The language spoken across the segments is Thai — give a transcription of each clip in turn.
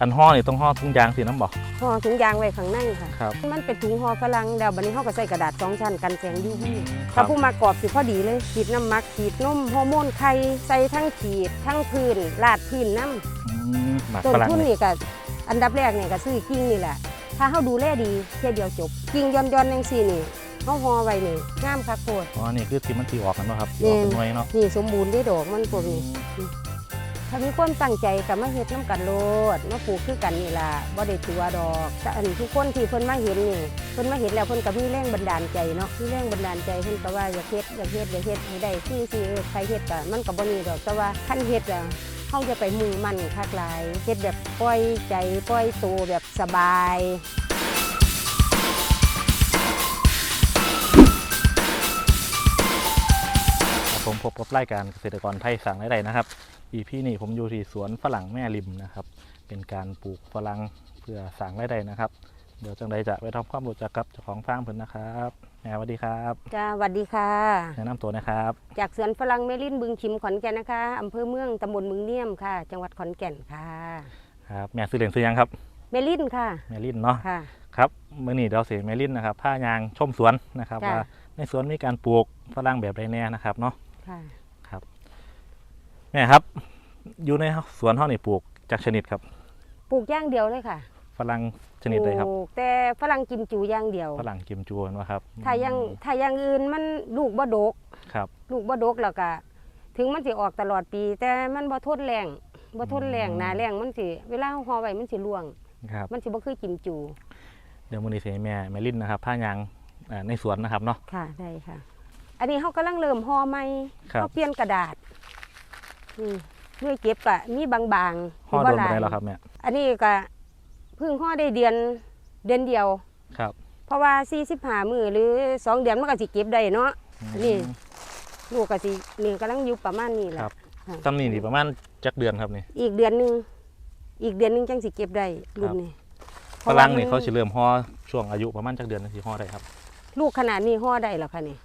อันห่อนี่ต้องห่อทุ่งยางสีน้ำบอกห่อถุงยางไว้ข้างในค่ะครับ มันเป็นถุงห่อฝรั่งแล้วบัดนี้เฮาก็ใส่กระดาษสองชั้นกันแสง UV ครัถ้าบผู้มากรอบสิพอดีเลยขีดน้ำมักขีดนมฮอร์โมนไข่ใส่ทั้งขีดทั้งพื้นลาดพื้นน้อืมหมักำต้นฝรั่งทุนนี่นี่ก็อันดับแรกเนี่ยก็ซื้อกิ่งนี่แหละ ถ้าเฮาดูแลดีแค่เดียวจบ กิ่งย้อนๆจังซี่นี่เฮาห่อไว้นี่งามคักโพดอ๋อนี่คือที่มันตีออกกันเนาะครับตีออกเป็นหน่วยเนาะนี่สมบูรณ์ได้ดอกมันพวกนี้ ถ้ามีความตั้งใจกับมาเฮ็ดน้ำกันโลดมาปลูกคือกันนี่ล่ะบ่ได้ตัวดอกแต่อันทุกคนที่เพิ่นมาเห็นนี่เพิ่นมาเห็นแล้วเพิ่นก็มีแรงบันดาลใจเนาะมีแรงบันดาลใจเพิ่นก็ว่าอยากเฮ็ดอยากเฮ็ดอยากเฮ็ดให้ได้คือสิเออใครเฮ็ดก็มันก็บ่นี่ดอกแต่ว่าคันเฮ็ดอะเฮาจะไปมุ่งมั่นคักหลายเฮ็ดแบบปล่อยใจปล่อยตัวแบบสบาย ผมพบกับรายการเกษตรกรไทยสั่งได้นะครับ EP นี้ผมอยู่ที่สวนฝรั่งแม่ริมนะครับ เป็นการปลูกฝรั่งเพื่อสั่งได้ได้นะครับ เดี๋ยวจังใดจะไปทำความรู้จักกับเจ้าของฟาร์มเพิ่นนะครับแม่สวัสดีครับจ้าสวัสดีค่ะ แนะนำตัวนะครับ จากสวนฝรั่งเมลินบึงชิมขอนแก่นนะคะอำเภอเมืองตำบลบึงเนียมค่ะ จังหวัดขอนแก่นค่ะครับแม่ซื้อเหรียญซื้อยังครับเมลินค่ะแม่ลินเนาะค่ะ ครับมื่อนี้เราเสียแม่ลินนะครับผ้ายางชมสวนนะครับจ้ะ ว่าในสวนมีการปลูกฝรั่งแบบไรแน่นะครับเนาะ ค่ะครับแม่ครับ อยู่ในสวนเท่านี่ปลูกจากชนิดครับ ปลูกอย่างเดียวเลยค่ะฝรั่งชนิดใดครับปลูกแต่ฝรั่งกิมจูอย่างเดียวฝรั่งกิมจูนวะครับ ถ้ายังถ้าอย่างอื่นมันลูกบ่ดกครับ ลูกบ่ดกแล้วก็ถึงมันสิออกตลอดปี แต่มันบ่ทนแรงบ่ทนแรงหนาแรงมันสิเวลาเราห่อไว้มันสิร่วงครับมันสิบ่คือกิมจู เดี๋ยวมื่อนี้เสียแม่แม่ลินนะครับผ้ายางอ่าในสวนนะครับเนาะค่ะได้ค่ะ อันนี้เขากำลังเริ่มห่อใหม่ครับ เขาเปลี่ยนกระดาษนี่ด้วยเก็บก็มีบางๆห่อโดนบ่หไปลายได้แล้วครับแม่อันนี้ก็เพิ่งห่อได้เดือนเดือนเดียว ครับเพราะว่า45มื้อหรือสองเดือนมันก็สิเก็บได้เนาะ อันนี้ลูกก็สินี่กำลังอยู่ประมาณนี้แหละครับค่ะตำนี้นี่ประมาณจักเดือนครับนี่ อีกเดือนหนึงอีกเดือนหนึงจังสิเก็บได้รุ่นนี้ฝรั่งนี่พะว่เขาสิเริ่มห่อช่วงอายุประมาณจักเดือนนึงสิห่อได้ครับ ลูกขนาดนี้ห่อได้แล้วค่ะนี่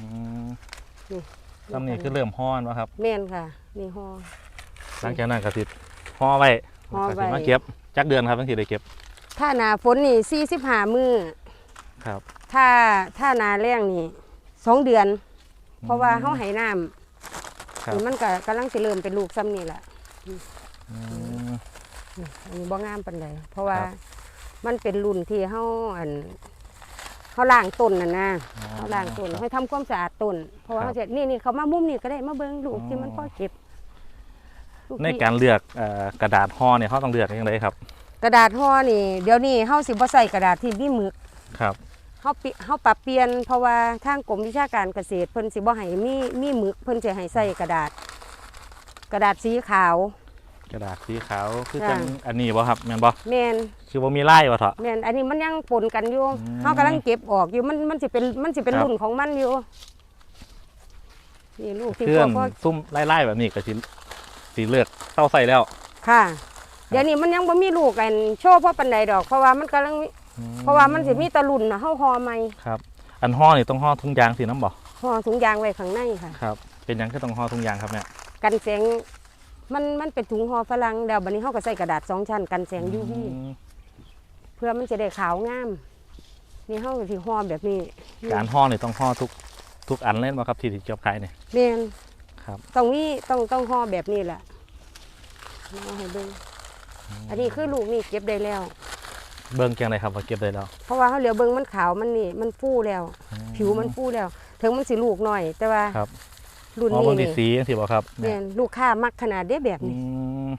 อืมนี่ตำนี้คือเริ่มห่อนวะครับ แม่นค่ะ นี่ห่อ หลังจากนั้นก็สิห่อไว้ห่อไว้ ก็สิมาเก็บจักเดือนครับตั้งสิได้เก็บถ้าหนาฝนนี่45มื้อครับถ้าถ้าหนาแรงนี่สองเดือน เพราะว่าเฮาให้น้ำครับนี่มันก็กำลังสิเริ่มเป็นลูกซ้ำนี่แหละอืม นี่อันนี้บ่งามปานใดเพราะว่าครับ มันเป็นรุ่นที่เฮาอัน เฮาล้างต้นน่ะนะอ๋อเฮาล้างต้นครับ ให้ทำความสะอาดต้นเพราะว่าครับเขาจะนี่นี่เขามามุมนี่ก็ได้มาเบิ่งลูกอ๋อที่มันพอเก็บลูในที่การเลือกเอ่อกระดาษห่อเนี่ยเขาต้องเลือกยังไงครับกระดาษห่อนี่ เดี๋ยวนี้เฮาสิบ่ใส่กระดาษที่มีหมึก ครับเฮาปิเฮาปรับเปลี่ยนเพราะว่าทางกรมวิชาการเกษตรเพิ่นสิบ่ให้มีมีหมึกเพิ่นสิให้ใส่กระดาษ กระดาษสีขาว กระดาษสีขาวคือจ้ะจังอันนี้บ่ครับแม่นบ่แม่นคือบ่มีลายวะเถอะแม่นอันนี้มันยังปนกันอยู่อืมเฮากำลังเก็บออกอยู่มันมันสิเป็นมันสิเป็นครับ รุ่นของมันอยู่นี่ลูกที่เครื่พ่อองพ่อซุ่มไล่ๆแบบนี้ก็สิสีเลือกเต้าใส่แล้วค่ะ เดี๋ยวนี้มันยังบ่มีลูกกันโชว์พ่อปันใดดอก เพราะว่ามันกำลังเพราะว่ามันสิมีแตะลุ่นนะเฮาห่อใหม่ครับ อันห่อนี่ต้องห่อทุ่งยางสีน้ำบ่ห่อถุงยางไว้ข้างในค่ะ ครับ เป็นหยังคือต้องห่อทุ่งยางครับเนี่ยกันแสง มันมันเป็นถุงห่อฝรั่งแล้วบัดนี้เฮาก็ใส่กระดาษสองชั้นกันแสง UV อืมเพื่อมันจะได้ขาวงาม นี่เฮาก็สิห่อแบบนี้การห่อนี่ต้องห่อทุกทุกอันเล่นบ่ครับที่ที่เก็บขายนี่แม่นครับต้องมีต้องต้องห่อแบบนี้แหละเอาให้เบิ่งอันนี้คือลูกนี่เก็บได้แล้ว เบิ่งเกียงไดครับว่าเก็บได้แล้ว เพราะว่าเขาเหลียวเบิ่งมันขาวมันนี่มันฟูแล้ว ผิวมันฟูแล้ว ถึงมันสิลูกหน่อย แต่ว่าค รับรุ่นอ๋อนี้เบิ่งที่นี่สีจังซี่บ่ครับเนี่ยลูกค้ามักขนาดเด้แบบอืนี้ม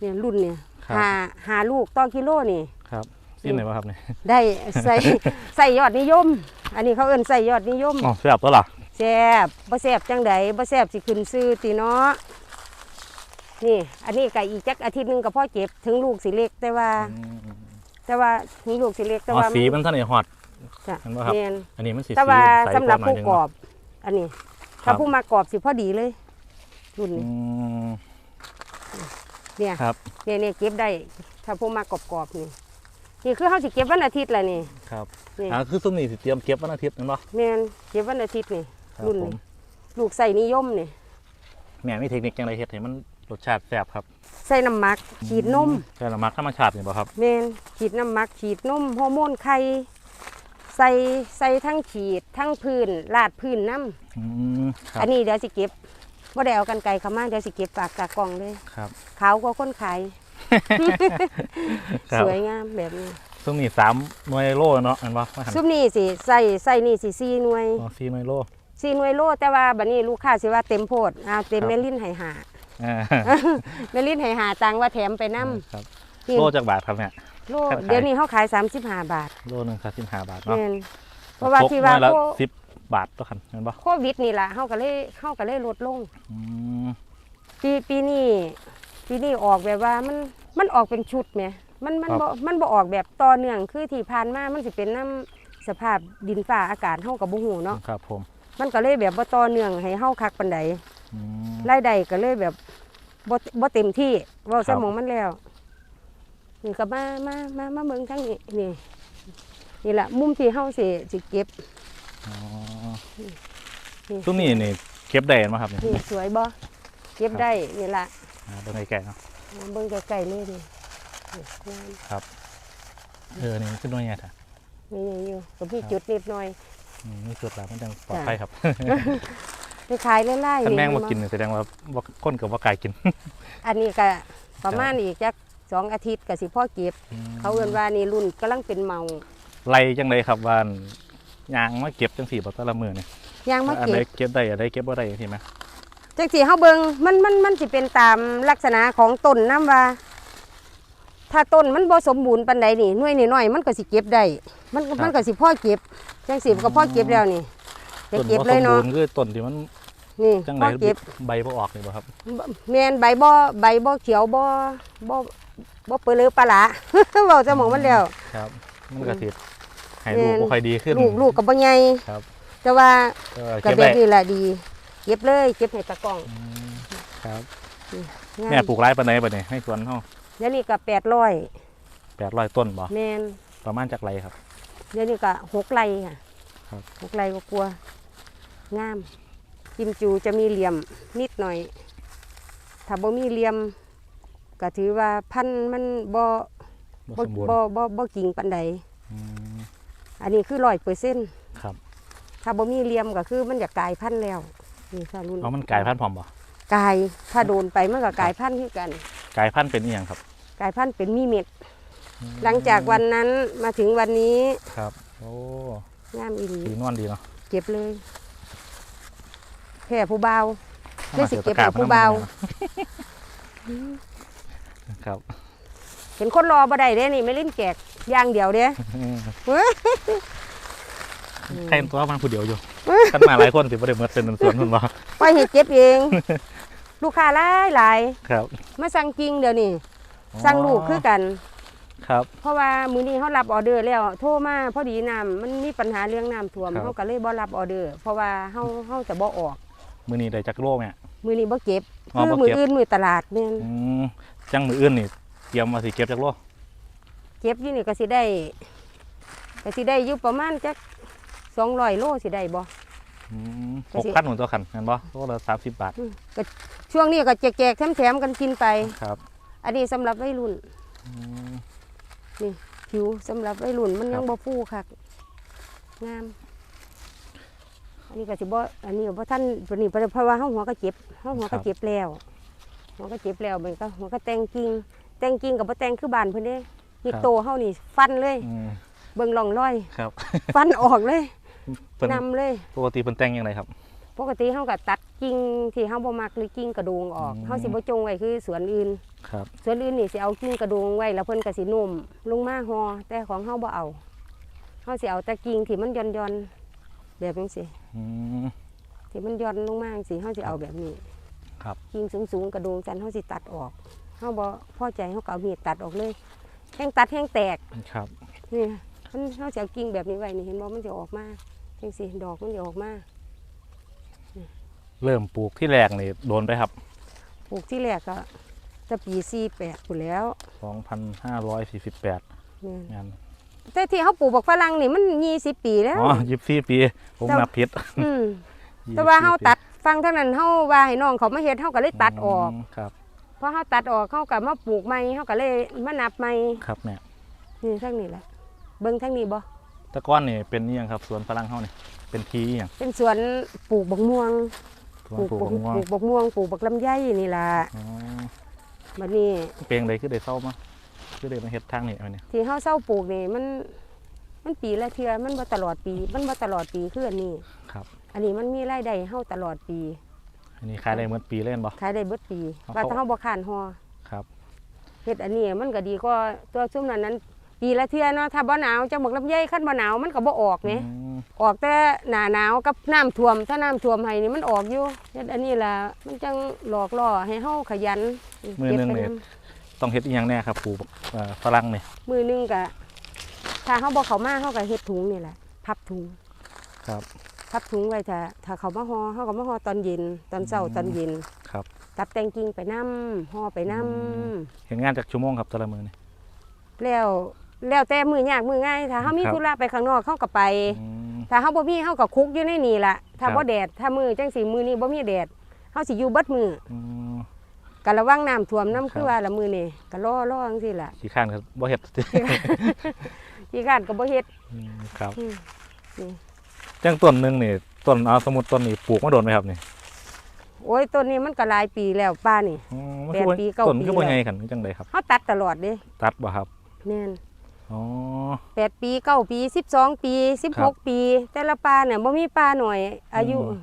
เนี่ยรุ่นเนี่ยครับ หาหาลูกต่อกิโลนี่ ครับสิ้นไหนบ่ครับเนี่ยได้ใส่ ใส่ยอดนิยม อันนี้เขาเอิ้นใส่ยอดนิยมอ๋อแซ่บตัวล่ะแซ่บบ่แซ่บจังใดบ่แซ่บสิขึ้นซื้อติเนาะนี่ อันนี้ก็อีกจักอาทิตย์หนึงก็พอเก็บถึงลูกสิเล็กแต่ว่าอืมแต่ว่าถึงลูกสิเล็กแต่อ๋อว่าสีมันเท่านี้ฮอด จ้ะเห็นบ่ครับ แม่น อันนี้มันสีแต่ว่าใสสำหรับกว่าผู้น่อยกรนึงอบ อันนี้ครั ถ้าบผู้มากรอบสิพอดีเลยรุ่นอืนี้มเนี่ยครับเนี่ยเนี่ยเก็บได้ถ้าผู้มากรอบๆนี่นี่คือเขาสิเก็บวันอาทิตย์แหละนี่ครับนี่อ่าคือซุ้มนี่สิเตรียมเก็บวันอาทิตย์นั่นบ่แม่นเก็บวันอาทิตย์นี่ครับรุ่นผนี้มลูกใส่นิยมนี่แม่มีเทคนิคจังไดเฮ็ดให้มันรสชาติแซ่บครับ ใส่น้ำหมักขีดนมใช่ละมักธรรมชาตินี่บ่ครับแมนขีดน้ำหมักขีดนมฮอร์โมนไข่ใส่ใส่ทั้งขีดทั้งพื้นลาดพื้นน้ อืมคำรัอับนนี้เดี๋ยวสิเก็บบ่ได้เอากันไก่เข้ามาเดี๋ยวสิเก็บปากกากล่องเลยครับขาวกว่าคนขายครับสวยงามแบบนี้ซึ่งนี่สามหน่วยโลเนาะอันบ่มาหันซุปนี่สิใส่ใส่นี่สิสี่หน่วยอ๋อสี่หน่วยโล สี่หน่วยโลแต่ว่าบัดนี้ลูกค้าสิว่าเต็มโพดเอาเต็มครับ เมลินให้หาอ่าเมลินให้หาตังว่าแถมไปนํครับนี่โลจากบาทครับเนี่ย โลขายเดี๋ยวนี้เขาขาย 35 บาทโลหนึ่งครับสิบห้าบาทเนาะแม่นเพราะว่าที่ว่าตกหน่ยละโคสิบ บาทต่อคันเห็นบ่โควิดนี่ล่ะเขาก็เลยเขาก็เลยลดลงอืมปีปีนี้ปีนี้ออกแบบว่ามันมันออกเป็นชุดไหมมันมันบ่มันบ่ออกแบบต่อเนื่องคือที่ผ่านมามันสิเป็นน้ำสภาพดินฟ้าอากาศเฮากับบ่ฮู้เนาะครับผมมันก็เลยแบบบ่ต่อเนื่องให้เฮาคักปานใดอืมรายได้ก็เลยแบบบ่บ่เต็มที่เว้าครัซะบหมองมันแล้วนี่ก็มามามามาเบิ่งทางนี้นี่นี่ล่ะมุมที่เฮาสิสิเก็บ อ๋อนี่ช่วงนี้นี่เก็บได้ไหมครับเนี่ยนี่สวยบ่เก็บได้นี่ล่ะอ่าเบิ่งไก่ๆเนาะมาเบิ่งใกล้ๆเลยนี่นี่งามเออนี่มันขึ้นหน่วยไงท่ะนี่อยู่ก็มีจุดนิดหน่อย อืมนี่สุดแล้วมันจังปลอดภัยครับไปขายไล่ๆคันแมงเห็มาบ่กินนี่แสดงว่าบ่คนกับว่าไก่กินอันนี้ก็ประมาณอีกจักสองอาทิตย์ก็สิพ่อเก็บ เขาเอิ้นว่านี่รุ่นกำลังเป็นเมา ไล่จังไดครับว่าน ยางมาเก็บจังสี่บ่แต่ละมื้อนี่ยางมาอันเก็ใดบเก็บได้อันใดเก็บบ่ได้จังซี่ไหมจังสิเฮาเบิ่งมันมันมันสิเป็นตามลักษณะของต้นน้ว่า ถ้าต้นมันบ่สมบูรณ์ปานใดนี่หน่วยน้อยๆมันก็สิเก็บได้ มันมันก็สิพ่อเก็บ จังสิมันก็พ่อเก็บแล้วนี่จะต้นเก็บบ่เลสยมบูเนาะรณ์คือต้นที่มันนี่จังไดพ่อเก็บใบบ่ออกนี่บ่ครับแม่นใบบ่ใบบ่เขียวบ่บ่บ่เปลือปลาหลาเว้าจะหมองมันแล้ว ครับ มันก็สิ ให้แม่ลูกนบ่ค่อยดีขึ้น ลูกลูกก็บ่ใหญ่ครับแต่ว่าเออก็เก็บแบได้บนี้แหละดีเก็บเลยเก็บให้ตะกล้องอืมครับงามแม่ปลูกไร่ปานใดบัดนี้ให้สวนเฮาเดี๋ยวนี้ก็แปดร้อย800ต้นบ่แมนประมาณจักไรครับเดี๋ยวนี้ก็หกไร่ค่ะครับหกไร่ก็กลัวงามกิมจูจะมีเหลี่ยมนิดหน่อย ถ้าบ่มีเหลี่ยมก็ถือว่าพันธุ์มันบ่บ่บ่สมบูรณ์บ่บ่บ่กิ่งปานใด อืมอันนี้คือร้อยเปอร์เซ็นต์ครับถ้าบ่มีเหลี่ยมก็คือมันจะกลายพันธุ์แล้วนี่ค่ะรุ่นเอามันกลายพันธุ์พร้อมบ่กลายถ้าโดนไปมันก็กลายพันธุ์คือกันกลายพันธุ์เป็นอีหยังครับกลายพันธุ์เป็นมีเม็ด หลังจากวันนั้นมาถึงวันนี้ครับ โอ้งามอีหลีสีนวลดีเนาะเก็บเลยแผ่ผู้เบาวถ้าได้มาสิสียเก็บตะกร้ให้ผู้เบาครับ เห็นคนรอบ่ได้เด้นี่ไม่เล่นแจกอย่างเดียวเด้ใครตัวมันผู้เดียวอยู่กันมาหลายคนสิบ่ได้เหมือนเป็นสวนพุ่นบ่ไปเห็ดเก็บเอง ลูกค้าหลายหลายครับมาสั่งจริงเดี๋ยวนี้สั่งลูกคือกันครับ เพราะว่ามื้อนี้เขารับออเดอร์แล้ว โทรมาพอดีน้ำมันมีปัญหาเรื่องน้ำท่วมครับเขาก็เลยบ่รับออเดอร์ เพราะว่าเฮาเฮาจะบ่ออก มื้อนี้ได้จักโลแม่มื้อนี้บ่เก็บอ๋อคือบ่มื้อเก็บอื่นมื้อตลาดแม่นอืมจังมื้ออื่นนี่ เตรียมมาสิเก็บจักโลเก็บอยู่นี่ก็สิได้ก็สิได้อยู่ประมาณจัก200โลสิได้บ่อืมก็สิ6,000หนุนตัวคันแม่นบ่โลละ30บาทก็ช่วงนี้ก็แจกๆแถมๆกันกินไปครับ อันนี้สำหรับวัยรุ่นอืมผิวสำหรับวัยรุ่นมันครัยับงบ่ฟูคักงามอันนี้ก็สิบ่อันนี้ก็บ่ท่านปานนี้เพราะว่าเฮาหัวก็เจ็บเฮาหัวก็เจ็บแล้วหัวก็เจ็บแล้วมันก็หัวก็แต่งกิ่ง แต่งกิ่งก็บ่แต่งคือบ้านเพิ่นเด้นี่โตเฮานี่ฟันเลย อืมเบิ่งร่องรอย ครับ ฟันออกเลยเพิ่นนำเลย ปกติเพิ่นแต่งจังไดครับ ปกติเฮาก็ตัดกิ่งที่เฮาบ่มักหรือกิ่งกระโดงออกอืม เฮาสิบ่จงไว้คือสวนอื่น ครับส่วนอื่นนี่สิเอากิ่งกระโดงไว้แล้วเพิ่นก็สินุ่มลงมาหอแต่ของเฮาบ่เอาเฮาสิเอาแต่กิ่งที่มันย่อนๆแบบนี้สิอืม ที่มันย่อนลงมาจังซี่เฮาสิเอาแบบนี้ครับ กิ่งสูงๆกระโดงจันเฮาสิตัดออก เฮาบ่พอใจเฮาก็เอามีดตัดออกเลยแห้งตัดแห้งแตกครับนี่มันเฮาสิเอากิ่งแบบนี้ไว้นี่เห็นบ่มันจะออกมาจังซี่ดอกมันจะออกมาเริ่มปลูกที่แรกนี่โดนไปครับ ปลูกที่แรกก็จะปี48พุ่นแล้ว2,548นี่งานแต่ที่เฮาปลูกบักฝรั่งนี่มัน20ปีแล้วอ๋อ24ปี ผมแต่นับผิดอืม24แต่ว่าเฮาปีตัดฟังเท่านั้นเฮาว่าให้น้องเขามาเฮ็ดเฮาก็เลยตัดออกมครับ พอเฮาตัดออกเฮาก็มาปลูกใหม่เฮาก็เลยมานับใหม่ครับแม่นี่ทางนี้แหละเบิ่งทางนี้บ่แตะก้อนนี่เป็นนี่ยังครับสวนฝรั่งเฮานี่เป็นทีอหย่างเป็นสวนปลูกบักม่วงสวนปลูกบัมะม่วงปลูกบักม่วงปลูกบักลำไยนี่ล่ะอ๋อบัดนี้เปลงใดคือได้เศร้ามาคือได้มาเฮ็ดทางนี้เอาเนี่ยที่เฮาเซาปลูกนี่มัน มันปีละเทื่อมันบ่ตลอดปี มันบ่ตลอดปีคืออันนี้ ครับ อันนี้มันมีรายได้เฮาตลอดปี อันนี้ขายได้เหมือนปีเล่นบ่ขายได้เบิดปีเอาว่าเข้าถ้าเฮาบ่ค้านฮอครับ เฮ็ดอันนี้มันก็ดีกว่าตัวซุ่มนั้นนั้น ปีละเทื่อเนาะถ้าบ่หนาวจังบักลำไยคันบ่หนาวมันก็บ่ออกแหมอืมออกแต่หน้าหนาวกับน้ำท่วม ถ้าน้ำท่วมให้นี่มันออกอยู่เฮ็ดอันนี้ล่ะมันจังหลอกล่อให้เฮาขยันมือหนึงเก็บไปเนี่ยนำต้องเฮ็ดอีหยังแน่ครับปลูกเอ่อฝรั่งนี่มือหนึงก็ถ้าเฮาบ่เข้ามาเฮาก็เฮ็ดถุงนี่แหละ พับถุงครับ พับถุงไว้ถ้าถ้าเขามาห่อเฮาก็มาห่อตอนเย็นตอนเช้าอืมตอนเย็นครับ ตัดแต่งกิ่งไปนํห่อไปนํอืมเห็นงานจากชั่วโมงครับแต่ละมือนี่แล้วแล้วแต่มือยากมือง่ายถ้าเฮามีครับธุระไปข้างนอกเฮาก็ไปอืมถ้าเฮาบ่มีเฮาก็คุกอยู่ในนี่ล่ะถ้าครับบ่แดดถ้ามือจังสิมือนี้บ่มีแดดเฮาสิอยู่เบิดมืออืมก็ระวังน้ำท่วมน้ำครับคือว่าละมือนี่ก็รอรอจังซี่ล่ะขี้ข้านครับบ่เฮ็ดที่การก็บ่เฮ็ดอืมครับอืมนี่ จังต้นหนึงนี่ต้นเอาสมมุติต้นนี้ปลูกมาโดนไหมครับนี่โอ้ยต้นนี้มันก็หลายปีแล้วป้านี่ อืมมันแปคือดบ่ปีเก้าต้นปีคือบ่แล้วใหญ่ขันจังไดครับเฮาตัดตลอดเด้ตัดบ่ครับแม่นอ๋อ แปดปีเก้าปีสิบสองปีสิบครัหบกปี แต่ละปลาเนี่ยบ่มีปลาหน่อย อายุอืม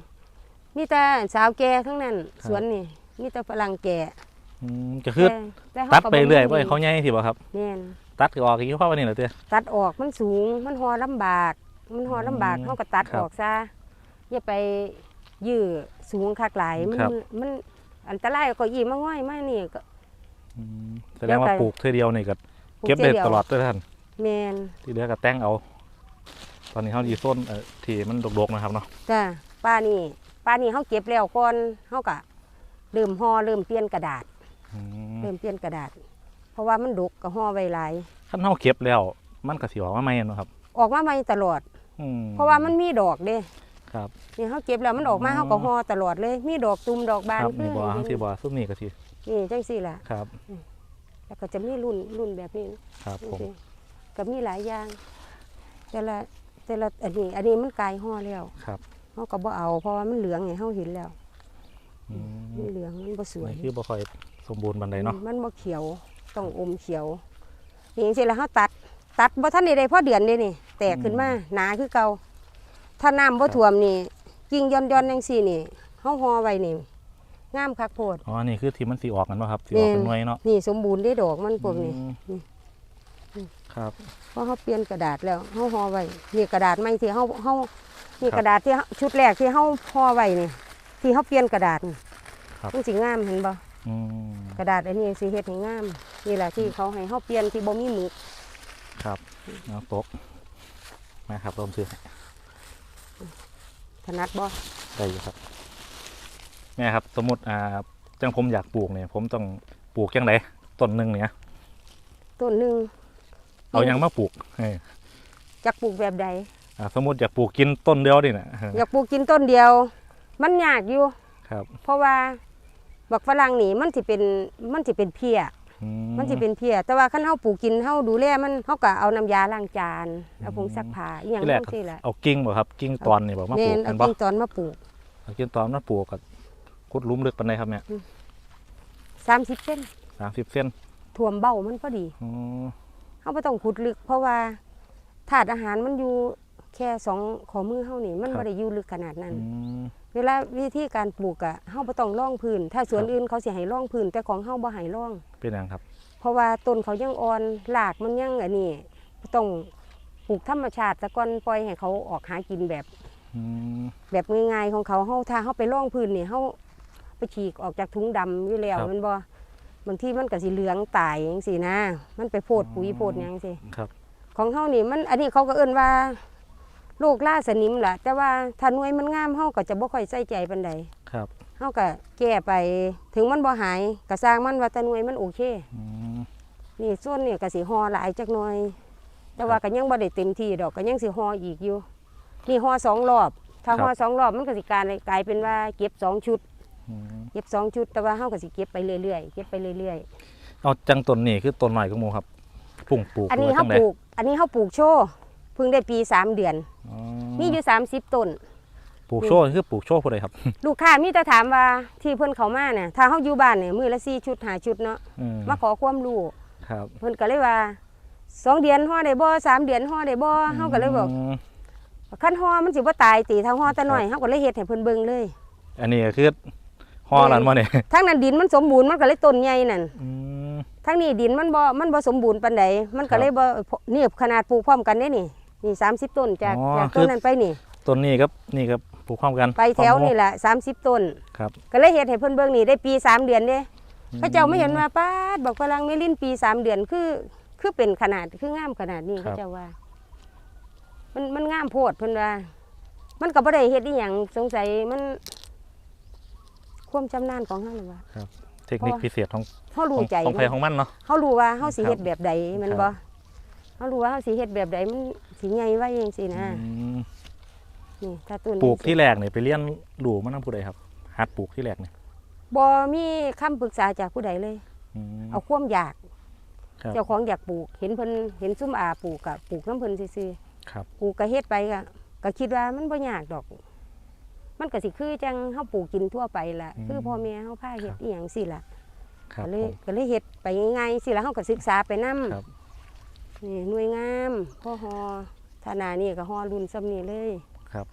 มีแต่สาวแก่ทั้งนั้นครับสวนนี่มีแต่ฝรั่งแก่อืมก็คือแต่แต่ฮาตัดก็ไปเรื่อยบ่มีให้เขาใหญ่สิบ่ครับ แม่นตัดก็ออกอีกเพราะว่านี่แหละเต้ตัดออกมันสูงมันหอลำบาก มันหอลำบากอืมเฮาก็ตัดครับออกซะอย่าไปยื้อสูงคักหลายมันครับ มันอันตรายก็อีมาง่อยมานี่ก็ อืมแสดงว่าแล้วแต่ปลูกเทื่อเดียวนี่ก็ปลูเก็บได้ทียวตลอดเด้อท่าน แม่นที่เหลือก็แต่งเอา ตอนนี้เฮาอยู่โซนเอ่อที่มันดกๆนะครับเนาะจ้าป้านี่ป้านี่เฮาเก็บแล้วก่อนเฮาก็เริ่มห่อเริ่มเปลี่ยนกระดาษ อืมเริ่มเปลี่ยนกระดาษ เพราะว่ามันดกก็ห่อไว้หลายคันเฮาเก็บแล้ว มันก็สิออกมาใหม่เนาะครับ ออกมาใหม่ตลอด อืมเพราะว่ามันมีดอกเด้ครับนี่เขาเก็บแล้วมันออกมาอ๋อเขาก็ห่อตลอดเลย มีดอกตุ่มดอกบานครับคืนี่อบ่ทั้งที่บ่ซุมนี้ก็สินี่จังสี่ล่ะ ครับ แล้วก็จะมีรุ่นรุ่นแบบนี้นะครับผมจังซี่ก็มีหลายอย่าง แต่ละแต่ละอันนี้ อันนี้มันกลายห่อแล้วครับเขาก็บ่เอาเพราะว่ามันเหลืองไงเขาเห็นแล้วอืมันมเหลืองมันบ่สวย นี่คือบ่ค่อยสมบูรณ์ปานใดเนาะ มันบ่เขียวต้องอมเขียวนี่จังซี่ล่ะเขาตัด ตัดบ่ทันได้ได้พอเดือนเด้นี่ แตกขึ้นมาหนาคือเก่าถ้าน้ำบ่ท่วมนี่กิ่งย่อนๆจังซี่นี่เฮาห่อไว้นี่งามคักโพดอ๋อนี่คือที่มันสิออกกันเนาะครับสิออกเป็นหน่วยเนาะนี่สมบูรณ์ได้ดอกมันพวกนี้อืมนี่ครับเพราะเขาเปลี่ยนกระดาษแล้วเฮาห่อไว้นี่กระดาษใหม่ที่เฮาเฮานี่ครับกระดาษที่เฮาชุดแรกที่เฮาห่อไว้นี่ที่เฮาเปลี่ยนกระดาษนี่ครับมันสิงามเห็นบ่อืมกระดาษอันนี้สิเฮ็ดให้งามนี่แหละที่เขาให้เฮาเปลี่ยนที่บ่มีหมึกครับเอาตก มาครับลมซื้อถนัดบ่ได้อยู่ครับแม่ครับสมมุติอ่าจังผมอยากปลูกเนี่ย ผมต้องปลูกจังไดต้นหนึงเนี่ยต้นหนึงเอาหยังมาปลูกเออจักปลูกแบบใดอ่าสมมุติอยากปลูกกินต้นเดียวนี่นะเอออยากปลูกกินต้นเดียว มันยากอยู่ครับ เพราะว่าบักฝรั่งนี่มันสิเป็นมันสิเป็นเพี้ยอื มันสิเป็นเพียแต่ว่าคันเฮาปลูกกินเฮาดูแลมันเฮาก็เอาน้ำยาล้างจานเอาผงซักผ้าอีหยังที่แรกจังซี่แหละเอากิ่งบ่ครับกิ่งตอนนี่บ่มาปแม่ลูกนกัเอานบ่กิ่งตอนมาปลูกเอากิ่งตอนมาปลูกกับขุดหลุมลึกปานใดครับเนี่ย30เส้นสามสิบเส้นท่วมเบ้ามันพอดีอ๋อเฮาบ่ต้องขุดลึก เพราะว่าถาดอาหารมันอยู่แค่สองขอมือเฮานี่มันบ่ได้อยู่ลึกขนาดนั้นอืม เวลาวิธีการปลูกอะเฮาบ่ต้องร่องพื้น ถ้าสวนครับอื่นเขาสิให้ร่องพื้นแต่ของเฮาบ่ให้ร่อง เป็นหยังครับ เพราะว่าต้นเขายังอ่อนรากมันยังอันนี้ต้องปลูกธรรมชาติซะก่อนปล่อยให้เขาออกหากินแบบ อืม แบบง่ายๆของเขาเฮาถ้าเฮาไปร่องพื้นนี่เฮาไปฉีกออกจากถุงดำอยู่แล้วครับ แมันบ่บางทีมันก็สิเหลืองตายจังซี่นะ มันไปโพดปุ๋ยอ๋อโพดหยังสิครับ ของเฮานี่มันอันนี้เขาก็เอิ้นว่า โรคล่าสนิมล่ะ แต่ว่าถ้าหน่วยมันงามเฮาก็จะบ่ค่อยใส่ใจปานใดครับเฮาก็แก้ไปถึงมันบ่หายก็สร้างมันว่าแต่หน่วยมันโอเค อืม นี่ส่วนนี่ก็สิห่อหลายจักหน่อย แต่ว่าก็ยังบ่ได้เต็มที่ดอกก็ยังสิห่ออีกอยู่ นี่ห่อสองรอบ ถ้าห่อสองรอบมันก็สิกลารกลายเป็นว่าเก็บสองชุดออืมเก็บสองชุด แต่ว่าเฮาก็สิเก็บไปเรื่อยๆเก็บไปเรื่อยเอาจังต้นนี่คือต้นหน่อยก็มูครับปลูกปลูกๆอันนี้หรืเฮาว่าจังใดปลูก อันนี้เฮาปลูกโชว์ เพิ่งได้ปีสามเดือน อ๋อมีอยู่30ต้น ปลูกโชว์คือปลูกโชว์ผู้ใดครับลูกค้ามีแต่ถามว่าที่เพิ่นเขามาเนี่ยถ้าเฮาอยู่บ้านเนี่ยมื้อละ4ชุด5ชุดเนาะอืมมาขอความรู้ครับเพิ่นก็เลยว่าสองเดือนห่อได้บ่สามเดือนห่อได้บ่เฮาก็เลยบอกม คันห่อมันสิบ่ตายติถ้าห่อแต่น้อยเฮาก็เลยเฮ็ดให้เพิ่นเบิ่งเลย อันนี้ก็คือห่อนั่นมาเนี่ยทั้งนั้นดินมันสมบูรณ์มันก็เลยต้นใหญ่นั่นอืม ทั้งนี้ดินมันบ่มันบ่สมบูรณ์ปานใดมันก็เลยบ่นี่ขนาดปลูกพร้อมกันได้นี่ นี่30ต้นจากอ๋อจากคืต้อนนั้นไปนี่ ต้นนี้ครับนี่ครับปลูกพร้อมกันไปแถวนี่แหละ30ต้น ครับ ก็เลยเฮ็ดให้เพิ่นเบิ่งนี่ได้ปี3เดือนเด้พระเจ้าไม่เห็นว่าป้าดบอกฝรั่งไม่ลิ้นปี3เดือนคือคือเป็นขนาดคืองามขนาดนี้พระเจ้าว่า มันมันงามโพดเพิ่นว่า มันก็บ่ได้เฮ็ดอีหยังสงสัยมัน ความชำนาญของเฮาหรือว่าเทคนิคพิเศษของเฮาขรู้องใจของใครของมันเนาะเฮารู้ว่าเฮาสิครับเฮ็ดแบบใดแมันครับบ่เฮารู้ว่าเฮาสิเฮ็ดแบบใดมัน สิใหญ่ไว้จังซี่นะอืมนี่ถ้าต้นปลูกที่แรกเนี่ยไปเลี้ยนหลูมันน้ำผู้ใดครับหัดปลูกที่แรกเนี่ยบ่มีคำปรึกษาจากผู้ใดเลย อืม เอาความอยาก ครับเจ้าของอยากปลูก เห็นเพิ่นเห็นซุ่มอาปลูกก็ปลูกน้ำเพิ่นซื่อครับๆปลูกก็เฮ็ดไปก็ก็คิดว่ามันบ่ยากดอก มันก็สิคือจังเฮาปลูกกินทั่วไปล่ะ คือพ่อแม่เฮาพาเฮ็ดอีหยังสิล่ะครับก็เลผยม ก็เลยเฮ็ดไปง่ายๆสิล่ะเฮาก็ศึกษาไปนํครับ นี่หน่วยงามพ่อฮอธนานี่ก็ฮอรุ่นซ้ำนี่เลยครับ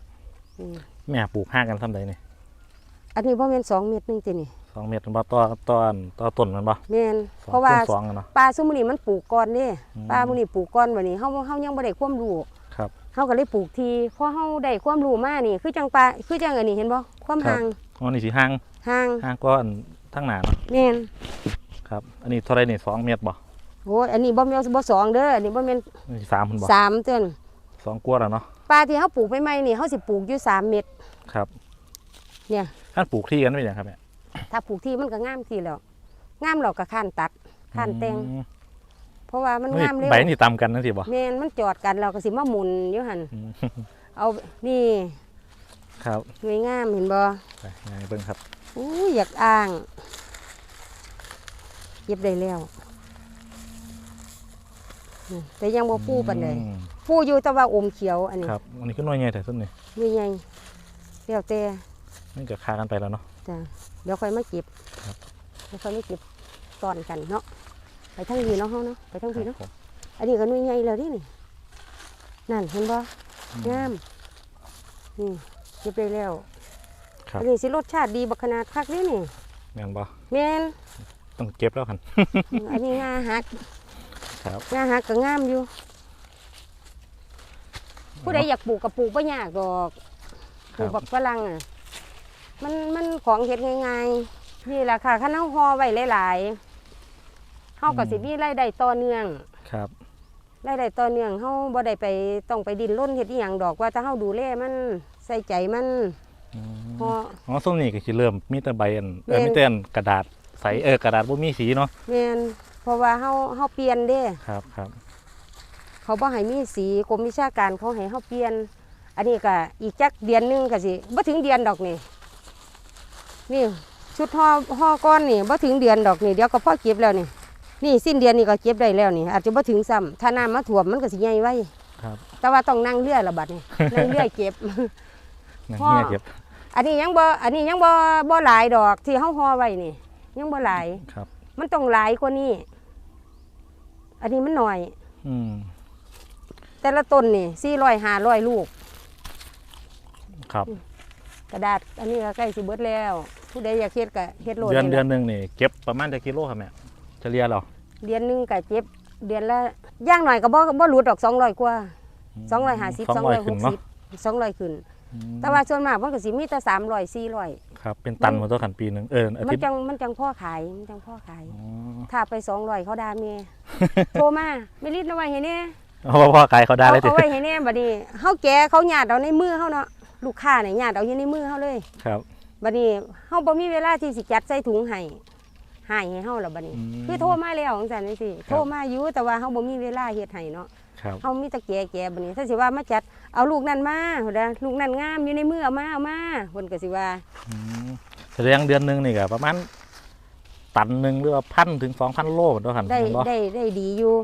นี่แม่ปลูกห้างกันทำใดนี่อันนี้บ่แม่น2เม็ดหนึงตินี่สองเมตรมันบ่ต่อต่ออันต่อต้นมันบ่แม่นสองเพราะว่าคูณสองอะเนาะ ปลาซุมื้อนี้มันปลูกก่อนเด้อืม ปลามื้อนี้ปลูกก่อนบัดนี้เฮาเฮายังบ่ได้ความรู้ครับ เฮาก็เลยปลูกทีพอเฮาได้ความรู้มานี่ คือจังปลาคือจังอันนี้เห็นบ่ความครับ ห่างอ๋อนี่สิห้างห่างห้างก็อันทั้งหนาเนาะแม่นครับ อันนี้เท่าไรนี่สองเมตรบ่ โอ้ยอันนี้บ่แม่นบ่สองเด้ออันนี้บ่แม่นอันนี้สามคุณบ่สามเต้นสองกว่าแล้วเนาะปลาที่เฮาปลูกใหม่ๆนี่เฮาสิปลูกอยู่สามเม็ด ครับเนี่ยขั้นปลูกที่กันเป็นยังครับเนี่ยถ้าปลูกที่มันก็งามทีแล้วงามแล้วก็ข้านตัดข้านแต่งอืมเพราะว่ามันเฮ้ยงามเร็วใบนี่ตำกันนั่นสิบ่แม่นมันจอดกันเราก็สิมาหมุนอยู่หั่นอืมเอานี่ครับหน่วยงามเห็นบ่ไปไงเบิ่งครับอู้ยอยากอ้างเก็บได้แล้วนี่ แต่ยังบ่ฟูปานใดอืมฟูอยู่แต่ว่าอมเขียวอันนี้ครับอันนี้ก็น้อยใหญ่แต่ส้นนี่นี่ไงแล้วแต่นี่ก็คากันไปแล้วเนาะ จ้ะเดี๋ยวค่อยมาเก็บครับ เดี๋ยวค่อยมาเก็บตอนกันเนาะไปทั้งทีเนาะเฮาเนาะไปทั้งทีเนาะครับผมอันนี้ก็นุ่ยใหญ่แล้วนี่นี่นั่นเห็นบ่อืมงามนี่เก็บได้แล้วครับอันนี้สิรสชาติดีบักขนาดคักนี่นี่แม่นบ่แม่นต้องเก็บแล้วคัน อันนี้งาหัก ครับงาหักก็งามอยู่ ผู้ใดอยากปลูกก็ปลูกบ่ยากดอกปลูกครับับกฝรั่งอะ มันมันของเฮ็ดง่ายๆนี่แหละค่ะคันเฮาห่อไว้หลายๆเฮาก็สิมีรายได้ต่อเนื่องครับรายได้ต่อเนื่องเฮาบ่ได้ไปต้องไปดิ้นรนเฮ็ดอีหยังดอกว่าถ้าเฮาดูแลมันใส่ใจมันอืมห่ออ๋อส้มนี่ก็สิเริ่มมีแต่ใบอันเออแม่นมีแต่อันกระดาษใสเออกระดาษบ่มีสีเนาะแม่น เพราะว่าเฮาเฮาเปลี่ยนเด้ ครับครับเขาบ่ให้มีสีกรมวิชาการเขาให้เฮาเปลี่ยน อันนี้ก็อีกจักเดือนหนึงก็สิบ่ถึงเดือนดอกนี่นี่ชุดห่อห่อก้อนนี่บ่ถึงเดือนดอกนี่เดี๋ยวก็พอเก็บแล้วนี่ นี่สิ้นเดือนนี่ก็เก็บได้แล้วนี่อาจจะบ่ถึงซ้ำถ้าน้ำมาท่วมมันก็สิใหญ่ไว้ ครับแต่ว่าต้องนั่งเรือละบัดนี่ นั่งเรือเก็บ นั่นพ่อเฮียเก็บอันนี้ยังบ่อันนี้ยังบ่บ่หลายดอกที่เฮาห่อไว้นี่ ยังบ่หลาย ครับ มันต้องหลายกว่านี้ อันนี้มันหน่อย อืมแต่ละต้นนี่สี่ร้อยห้าร้อยลูก ครับ กระดาษ อันนี้ก็ใกล้สิเบิดแล้ว ผู้ใดอยากเฮ็ดก็เฮ็ดโลดเดือนลยเดือนล่ะหนึงนี่เก็บประมาณจะกิโลครับแม่เฉลี่ยเราเดือนหนึงก็เจ็บ เดือนละย่างหน่อยก็บ่บ่หลุดดอก200กว่า250สองร้อยขึ้นเนาะ260 200ขึ้นอืม แต่ว่าส่วนมากมันก็สิมีแต่300 400ครับเป็นตันหมดตัวขันปีหนึงเอออามัทินตย์จังมันจังพ่อขายมันจังพ่อขาย อ๋อถ้าไป200เขาด่าเมียโทรมาไม่รีดเอาไว้ให้แน่เอาว่าพ่อขายเขาได้เอาเลยทีเอาไว้ให้แน่บัดนี้เฮาแก่เขาหยาดเอาในมือเฮาเนาะลูกค้าเนี่ยหยาดเอาอยู่ในมือเฮาเลยครับ บัดนี้เฮาบ่มีเวลาที่สิจัดใส่ถุงให้ให้ให้เฮาแล้วบัดนี้มคือโทรมาแล้วจังซั่นจังซี่โทรมาอยู่แต่ว่าเฮาบ่มีเวลาเฮ็ดให้เนาะ ครับเฮามีแต่แก่ๆบัดนี้ถ้าสิว่ามาจัดเอาลูกนั่นมาเด้อลูกนั่นงามอยู่ในมือเอามาเอามาเพิ่นก็สิว่าอืมแสดงเดือนหนึงนี่ก็ประมาณตันหนึ่งหรือว่าพันถึงสองพันโลด้วยกันได้แม่นบ่ได้ได้ดีอยู่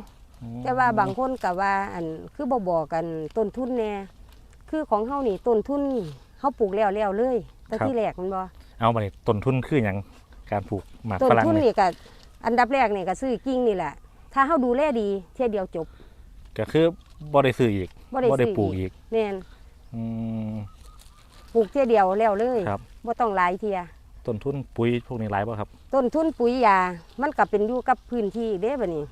อืมแต่ว่าบางคนก็ว่าอันคือบ่บอกกันต้นทุนแน่คือของเฮานี่ต้นทุนเฮาปลูกแล้วแล้วเลยแต่ที่แรกมันบ่เอามานี่ต้นทุนคืออย่างการปลูกหมากต้นฝรั่งทุนนี่นี่ก็อันดับแรกนี่ก็ซื้อกิ่งนี่แหละ ถ้าเฮาดูแลดีเที่ยเดียวจบ ก็คือบ่ได้ซื้ออีกบ่ได้บ่ได้ซื้อ ปลูกอีอีกกแม่นอืม ปลูกเที่ยเดียวแล้วเลยครับ บ่ต้องหลายเที่ยต้นทุนปุ๋ยพวกนี้หลายบ่ครับ ต้นทุนปุ๋ยยา มันก็เป็นอยู่กับพื้นที่เด้บัดนี้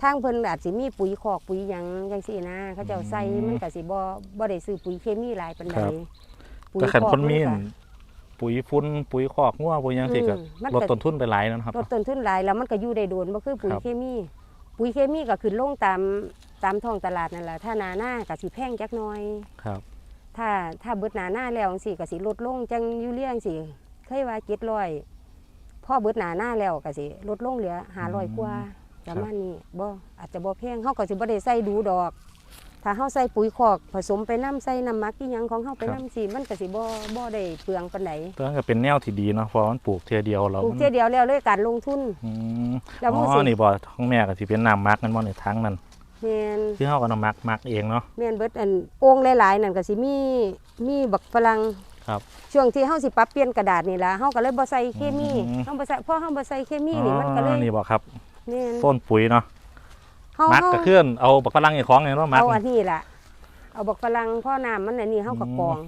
ทางเพิ่นอาจสิมีปุ๋ยคอกปุ๋ยหยังจังซี่นะ เขาเจ้าใส่อืมมันก็สิบ่บ่ได้ซื้อปุ๋ยเคมีหลายปานใดครับ ปุ๋ยก็คันคอกคนมีก็อั่นปุ๋ยฟุ้นปุ๋ยคอกงัวปุ๋ยหยังสิก็อืมมันลดก็ต้นทุนไปหลายแล้วนะครับ ลดต้นทุนหลายแล้วมันก็อยู่ได้โดนบ่คือปุ๋ยครับ เคมี ปุ๋ยเคมีก็ขึ้นลงตามตามท้องตลาดนั่นแหละถ้าหนาหน้าก็สิแพงจักหน่อย ครับ ถ้าถ้าเบิดหนาหน้าแล้วจังซี่ก็สิลดลงจังยูเรียจังซี่เคยว่า700พอเบิดหนาหน้าแล้วก็สิลดลงเหลือ500กว่าประมาณนี้บ่อาจจะบ่แพงเฮาก็สิบ่ได้ใส่ดูดอก ถ้าเฮาใส่ปุ๋ยคอกผสมไปน้ำใส่น้ำหมักอีหยังของเฮาไปน้ำสิมันก็สิบ่บ่ได้เปลืองปานใดแตัวนั้นก็เป็นแนวที่ดีเนาะเพราะมันปลูกเทียเดียวแล้วปลูกมันเที่ยเดียวแล้วเลยการลงทุนอืมแล้วอ๋มันอสินี่บ่ของแม่ก็สิเป็นน้ำมักนั่นบ่ในทั้งนั้นแม่นคือเฮาก็น้ำมักมักเองเนาะแม่นเบิดอันโอ่งหลายๆนั่นก็สิมีมีบักฝรั่งครับช่วงที่เฮาสิปรับเปลี่ยนกระดาษนี่ล่ะเฮาก็เลยบ่ใส่เคมีอืมเฮาบ่ใส่พอเฮาบ่ใส่เคมีนี่มันก็เลอ๋อยนี่บ่ครับแม่นต้นปุ๋ยเนาะ เฮามักเฮาก็คือเอาบักฝรั่งอีกของเนี่ยเนาะมักเอาอันนี้ล่ะ เอาบักฝรั่งพ่อน้ำมันอันนี้เฮาก็อืมกรอง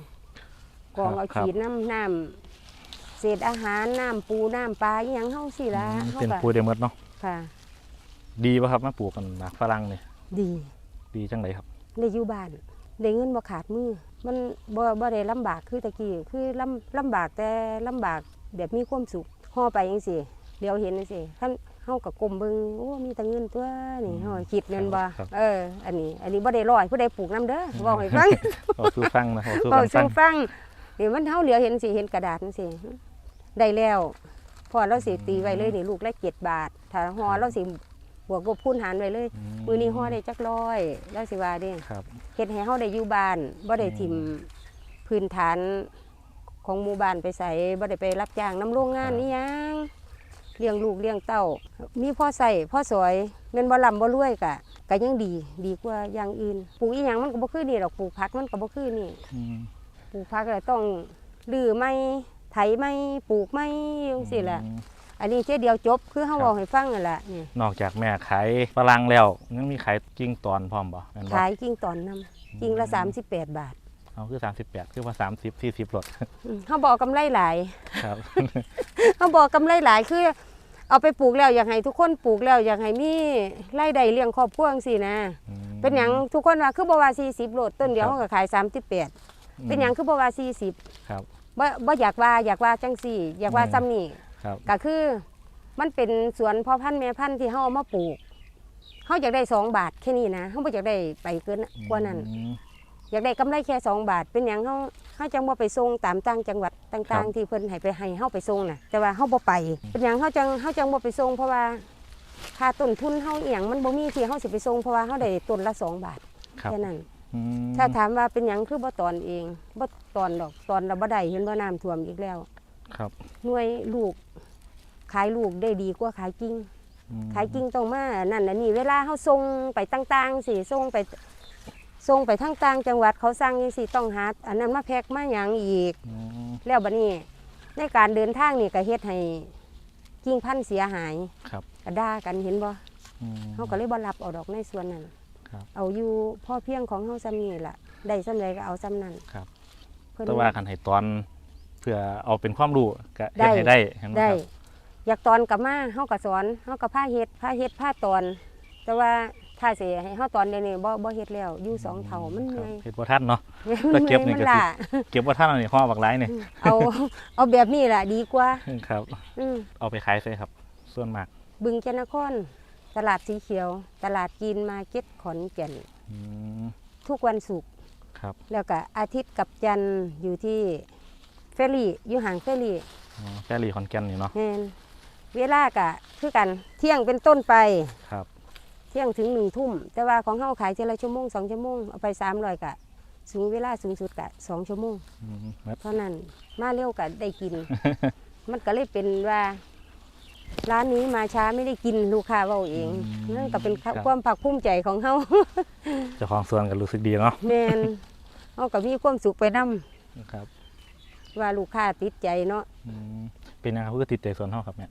กรองครับเอาครับฉีดน้ำน้ำเศษอาหารน้ำปูน้ำปลาอีหยังเฮาสิล่ะอืมเฮาเป็นก็ปุ๋ยได้หมดเนาะค่ะ ดีป่ะครับมาปลูกกันหมากฝรั่งนี่ดี ดีจังไดครับได้อยู่บ้านได้เงินบ่ขาดมือ มันบ่บ่ได้ลำบากคือตะกี้คือลำลำบากแต่ลำบากแบบมีความสุขห่อไปจังซี่เดี๋ยวเห็นจังซี่ท่าน เฮาก็กลมเบิ่งโอ้มีแต่เงินตัวนี่เฮาคิดแม่นบ่ครับ เออ อันนี้ อันนี้บ่ได้ร้อยผู้ใดปลูกนํเด้อเว้าให้ฟังเอาสู้ฟังนะเอาสู้เว้ากันฟัสู่งฟังนี่มันเฮาเหลียวเห็นสิเห็นกระดาษจังซี่ได้แล้วพอเราสิตีไว้เลยนี่ลูกละ7บาทถ้าห่อเราสิบวกลบคูณหารไว้เลย มื้อนี้ห่อได้จักร้อยแล้วสิว่าเด้ครับ เฮ็ดให้เฮาได้อยู่บ้านบ่ได้ทิ่มพื้นฐานของหมู่บ้านไปใส่บ่ได้ไปรับจ้างน้ำโรงงานนี่ยัง เลี้ยงลูกเลี้ยงเต้า มีพ่อใส่พ่อสวยแม่นบ่ลำบ่รวยกะก็ยังดีดีกว่าอย่างอื่นปลูกอีหยังมันก็บ่คือนี่ดอกปลูกผักมันก็บ่คือนี่อืมปลูกผักก็ต้องลื้อไม้ไถไม้ปลูกไม้จังซี่แหละอืมอันนี้เที่ยเดียวจบคือเฮาครับเว้าให้ฟังนั่นแหละนี่นอกจากแม่ขายฝรั่งแล้วยังมีขายกิ้งตอนพร้อมบ่แม่นบ่ขายกิ่งตอนนำกิ่งละ38 บาท เอาคือ38คือว่า30 40ลดอืมเฮาบ่เอากำไรหลาย ครับ เขาบอกกำไรหลายคือ เอาไปปลูกแล้วอยากให้ทุกคนปลูกแล้วอยากให้มีรายได้เลี้ยงครอบครัวจังซี่นะ อืม เป็นหยังทุกคนว่าคือบ่ว่า40โลดต้นเดียวครับ เขาก็ขาย38เป็นหยังคือบ่ว่า40ครับ บ่บ่อยากว่าอยากว่าจังซี่ อยากว่าอืม ซ้ำนี่ครับก็คือ มันเป็นสวนพ่อพันธุ์แม่พันธุ์ที่เฮาเอามาปลูกเฮาอยากได้2บาทแค่นี้นะเฮาบ่อยากได้ไปเกินกว่านั้น อืม อยากได้กำไรแค่2บาท เป็นหยังเฮาเฮาจังบ่ไปส่งตามต่างจังหวัดครัต่างบๆที่เพิ่นให้ไปให้เฮาไปส่งน่ะ แต่ว่าเฮาบ่ไป เป็นหยังเฮาจังเฮาจังบ่ไปส่งเพราะว่าค่าต้นทุนเฮาอีหยังมันบ่มีที่เฮาสิไปส่งเพราะว่าเฮาได้ต้นละ2บาทครับแค่นั้นอืมถ้าถามว่าเป็นหยังคือบ่ตอนเองบ่ตอนดอกตอนละบ่ได้เห็นบ่น้ำท่วมอีกแล้ว ครับหน่วยลูก ขายลูกได้ดีกว่าขายกิ่งอืมขายกิ่งต้องมานั่นน่ะนี่เวลาเฮาส่งไปต่างๆสิส่งไป ส่งไปทางต่างจังหวัดเขาสั่งจังซี่ต้องหาอันนั้นมาแพ็คมาหยังอีก อืมแล้วบัดนี้ ในการเดินทางนี่ก็เฮ็ดให้กิ่งพันธุ์เสียหายครับก็ด่ากันเห็นบ่อืม เฮาก็เลยบ่รับเอาดอกในส่วนนั้นครับ เอาอยู่พ่อเพียงของเฮาซ้ำนี่ล่ะได้ซ้ำใดก็เอาซ้ำนั้นครับ เพิ่น แต่ว่าคันให้ตอนเพื่อเอาเป็นความรู้ก็ได้เฮ็ดให้ได้เห็นไหมได้ครับ อยากตอนกลับมาเฮาก็สอนเฮาก็พาเฮ็ดพาเฮ็ดพาตอน แต่ว่า ถ้าสิให้เฮาตอนเดี๋ยวนี้บ่บ่เฮ็ดแล้วอยู่สองเท่ามันเหนื่อยครับเฮ็ดบ่ทันเนาะมันเก็บนี่มันก็สิล่ะเก็บบ่ทันอันนี้ห่อบักหลายนี่เอาเอาแบบนี้ล่ะดีกว่าครับอืมเอาไปขายใส่ครับ ส่วนมาก บึงแกนคร ตลาดสีเขียว ตลาดกินมาร์เก็ตขอนแก่นอืมทุกวันศุกร์ครับ แล้วก็อาทิตย์กับจันทร์อยู่ที่เฟรรี่อยู่ห่างเฟรรี่อ๋อแกลีขอนแก่นนี่เนาะแม่นเวลากะคือกันเที่ยงเป็นต้นไปครับเที่ยงถึงหนึ่งทุ่ม แต่ว่าของเฮาขายเจละชั่วโมงสองชั่วโมงเอาไปสามร้อยกะ สูงเวลาสูงสุดกะสองชั่วโมงอืมแม่นเท่านั้นมาเร็วกะได้กิน มันก็เลยเป็นว่า ร้านนี้มาช้าไม่ได้กินลูกค้าเว้าเองอืมนั่นก็เป็นครับความภาคภูมิใจของเฮาเจ้าของสวนก็รู้สึกดีเนาะแม่นเฮาก็มีความสุขไปนํครับว่าลูกค้าติดใจเนาะอืมเป็นยังไงเพื่อติดใจสวนเฮาครับเนี่ย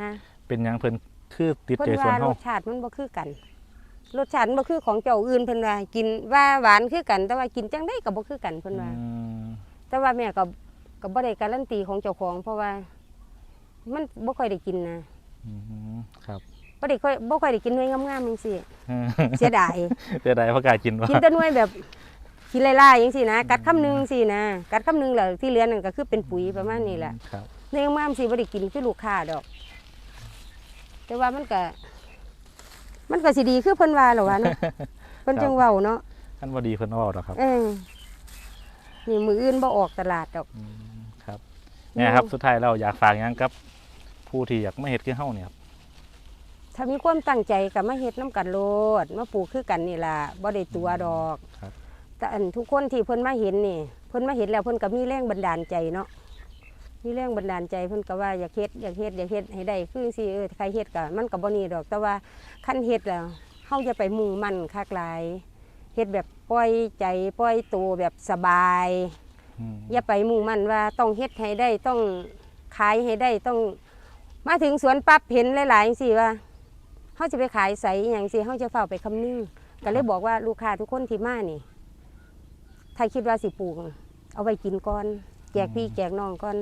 ฮะเป็นหยังเพิ่น คือติดเพิ่ใจนสวนว่ารเฮาสชาติมันบ่คือกัน รสชาติมันบ่คือของเจ้าอื่นเพิ่นว่ากินว่าหวานคือกัน แต่ว่ากินจังได๋ก็บ่คือกันเพิ่นว่า อืมแต่ว่าแม่ก็ก็บ่ได้การันตีของเจ้าของ เพราะว่า มันบ่ค่อยได้กินนะอืมครับบ่ได้ค่อยบ่ค่อยได้กินหน่วยงามๆจังซี่เสียดายเสียดายเพราะกล้ากินว่ากินแต่หน่วยแบบกินไล่ๆจังซี่นะ กัดคำหนึงสินะ กัดคำหนึงแล้วที่เหลือนั่นก็คือเป็นปุ๋ยประมาณนี้แหละครับ หน่วยงามๆสิบ่ได้กินคือลูกค้าดอก แต่ว่ามันก็มันก็สิดีคือเพิ่นว่าหรอวะเนาะเพิ่นจังเว้าเนาะท่านบ่ดีเพิ่นเว้าดอกครับ เออนี่มืออื่นบ่ออกตลาดดอกอืมครับเนี่ยครับ สุดท้ายเราอยากฝากหยังกับ ผู้ที่อยากมาเฮ็ดคือเฮาเนี่ยครับถ้ามีความตั้งใจก็มาเฮ็ดน้ำกันโลดมาปลูกคือกันนี่ล่ะบ่ได้ตัวดอกครับแต่อันทุกคนที่เพิ่นมาเห็นนี่ เพิ่นมาเห็นแล้วเพิ่นก็มีแรงบันดาลใจเนาะ มีแรงบันดาลใจเพิ่นก็ว่าอยากเฮ็ดอยากเฮ็ดอยากเฮ็ดให้ได้คือสิเออใครเฮ็ดก็มันก็บ่นี่ดอก แต่ว่าคันเฮ็ดแล้วเฮาจะไปมุ่งมั่นคักหลายเฮ็ดแบบปล่อยใจปล่อยตัวแบบสบายอืมอย่าไปมุ่งมั่นว่าต้องเฮ็ดให้ได้ต้องขายให้ได้ต้อง มาถึงสวนปั๊บเห็นหลายๆสิว่าเขาจะไปขายใสอหย่างสิเขาจะเฝ้าไปคำนึงก็เลยบอกว่าลูกค้าทุกคนที่มานี่ถ้าคิดว่าสิปลูกเอาไว้กินก่อนแจกพี่แจกน้องก่อน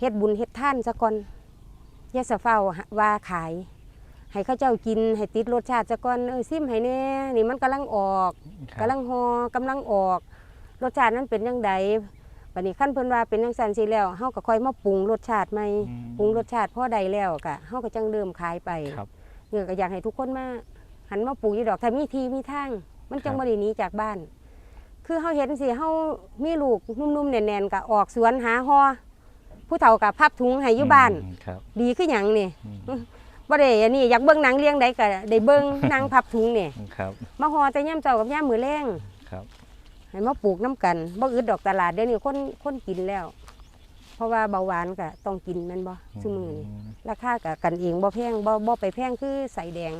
เฮ็ดบุญเฮ็ดท่านซะก่อนอย่าสะเฝ้าว่าขาย ให้เข้าเจ้ากินให้ติดรสชาติซะก่อนเออซิมให้แน่นี่มันกำลังออกครับกำลังหอกำลังออก รสชาตินั้นเป็นยังไงบัดนี้ขั้นเพิ่นว่าเป็นยังสันสิแล้วเฮาก็ค่อยมาปรุงรสชาติใหม่อืมปรุงรสชาติพอใดแล้วก็เฮาก็จังเริ่มขายไปครับเนี่ยก็อยากให้ทุกคนมาหันมาปลูกอยู่ดอกถ้ามีทีมีทาง มันจังบ่ได้หนีจากบ้าน คือเฮาเห็นสิเฮามีลูกนุ่มๆแน่นๆก็ออกสวนหาฮอ ผู้เฒ่าก็พับถุงให้อยู่บ้าน อืมครับ ดีคือหยังนี่อืม บ่ได้อันนี้อยากเบิ่งหนังเลี้ยงใดก็ได้เบิ่งนางพับถุงนี่ครับมาฮอแต่ย่ามเจ้ากับย่ามมื้อแรงครับให้มาปลูกน้ำกันบ่อึดดอกตลาดเดี๋ยวนี้คนคนกินแล้ว เพราะว่าเบาหวานก็ต้องกินแม่นบ่ซุมื้อนี้ราคาก็กันเองบ่แพงบ่บ่ไปแพงคือใส่แดง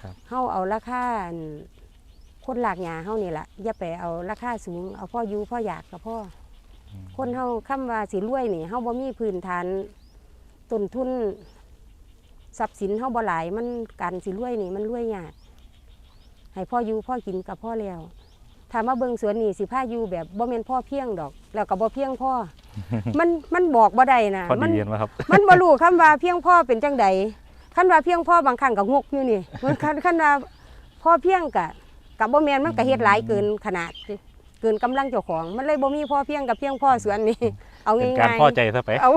ครับ เฮาเอาราคาอันคนหลากหญ้าเฮานี่ล่ะอย่าไปเอาราคาสูง เอาพ่ออยู่พ่ออยากกับพ่ออืม คนเฮาคำว่าสิรวยนี่เฮาบ่มีพื้นฐานต้นทุนทรัพย์สินเฮาบ่หลายมันการสิรวยนี่มันรวยยากให้พ่ออยู่พ่อกินกับพ่อแล้วถ้ามาเบิ่งสวนนี่สิพาอยู่แบบบ่แม่นพ่อเพียงดอก แล้วก็บ่เพียงพ่อ มันมันบอกบ่ได้นะพอมัดีเย็นวะครับ มันบ่รู้คำว่าเพียงพ่อเป็นจังใดคันว่าเพียงพ่อบางครั้งก็งกอยู่นี่มันคันคันว่าพ่อเพียงก็ก็บ่แม่นมันก็เฮ็ดหลายเกินขนาดเกินกำลังเจ้าของ มันเลยบ่มีพ่อเพียงกับเพียงพ่อสวนนี่เอาเป็นง่ายการพอใจซะไปๆเอา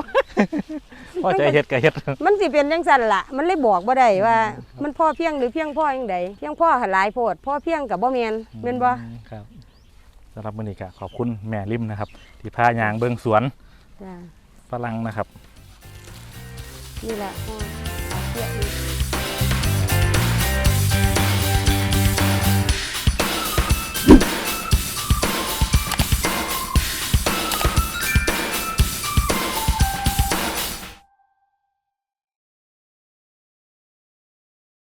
พอใจเฮ็ดก็เฮ็ดมันสิเป็นจังซั่นล่ะ มันเลยบอกบ่ได้ว่า มันพ่อเพียงหรือเพียงพ่อจังใดเพียงพ่อหันหลายโพดพ่อเพียงก็บ่แม่นแม่นบ่อืมครับสำหรับมื้อนี้ก็ขอบคุณแม่ริมนะครับ ที่พายางเบิ่งสวนจ้ะฝรั่งนะครับ นี่แหละพ่อเอาเสียอีก